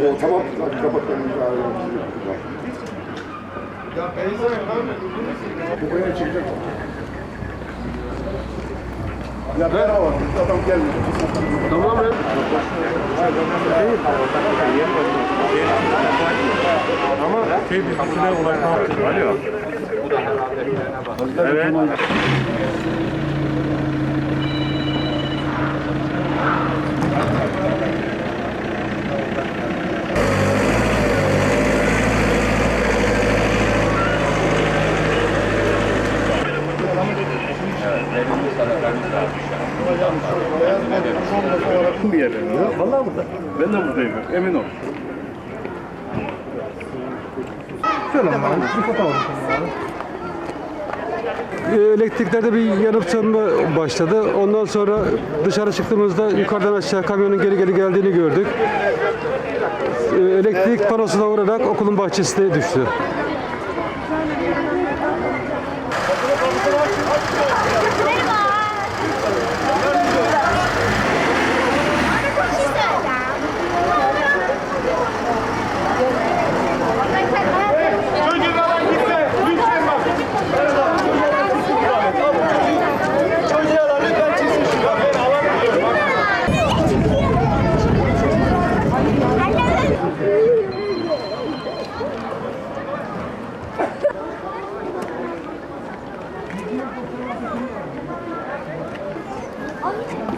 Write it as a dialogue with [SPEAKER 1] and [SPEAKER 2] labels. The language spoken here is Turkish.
[SPEAKER 1] Ee, tamam, hadi kapatalım. Bu buraya çıkacak. Ya merhaba, adam gelmiyor.
[SPEAKER 2] Tamamen
[SPEAKER 3] Ama şey bilgisine ulaşmak için. Alo. Evet. Bir yerlerinde. Vallahi burada. Ben de buradayım. Emin ol.
[SPEAKER 2] e, elektriklerde bir yanıp sönme başladı. Ondan sonra dışarı çıktığımızda yukarıdan aşağı kamyonun geri geri geldiğini gördük. E, Elektrik panosuna vurarak okulun bahçesine düştü. 哦，